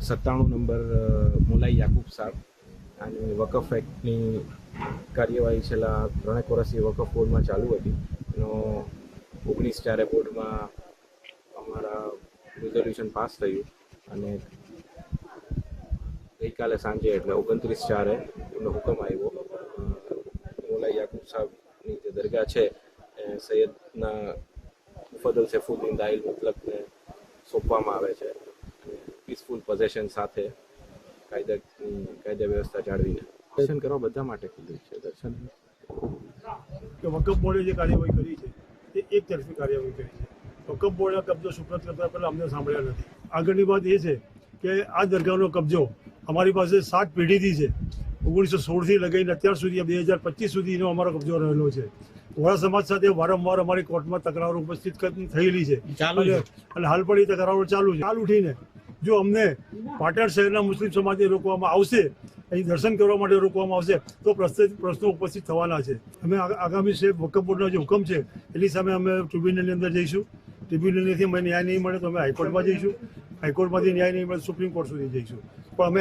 સત્તાણું નંબર મુલાઈ યાકુબ સાહેબ. અને વકફ એક્ટની કાર્યવાહી છેલ્લા ત્રણેક વર્ષથી વકફ બોર્ડમાં ચાલુ હતી. એનો ઓગણીસ ચારે બોર્ડમાં અમારા રિઝોલ્યુશન પાસ થયું. અને ગઈકાલે સાંજે એટલે ઓગણત્રીસ ચારે એમનો હુકમ આવ્યો. અ, મુલાઈ યાકુબ સાહેબની જે દરગાહ છે એ સૈયદના મુફદલ સૈફુદ્દીન દાઇલ મતલબને સોંપવામાં આવે છે. પીસફુલ પોઝેશન સાથે કાયદા કાયદા વ્યવસ્થા જાળવીને. દર્શન કરવા બધા માટે ખુલ્લું છે દર્શન. કે વકફ બોર્ડે જે કાર્યવાહી કરી છે તે એક તરફી કાર્યવાહી કરી છે. વકફ બોર્ડના કબજો સુપ્રત કરતા પહેલા અમને સાંભળ્યા નથી. આગળની વાત એ છે કે આ દરગાહનો કબજો અમારી પાસે સાત પેઢીથી છે. ઓગણીસો સોળથી લગાવીને અત્યાર સુધી બે હજાર પચીસ સુધીનો અમારો કબજો રહેલો છે. વોરા સમાજ સાથે વારંવાર અમારી કોર્ટમાં તકરારો ઉપસ્થિત થયેલી છે. અને અને હાલ પણ એ તકરારો ચાલુ છે. હાલ ઉઠીને જો અમને પાટણ શહેરના મુસ્લિમ સમાજને રોકવામાં આવશે, અહીં દર્શન કરવા માટે રોકવામાં આવશે, તો પ્રશ્ન ઉપસ્થિત થવાના છે. અમે આગામી છે વકફ બોર્ડનો જે હુકમ છે, એની સામે અમે ટ્રિબ્યુનલની અંદર જઈશું. ટ્રિબ્યુનલથી અમે ન્યાય નહીં મળે તો અમે હાઈકોર્ટમાં જઈશું. હાઈકોર્ટમાંથી ન્યાય નહીં મળે સુપ્રીમ કોર્ટ સુધી જઈશું. પણ અમે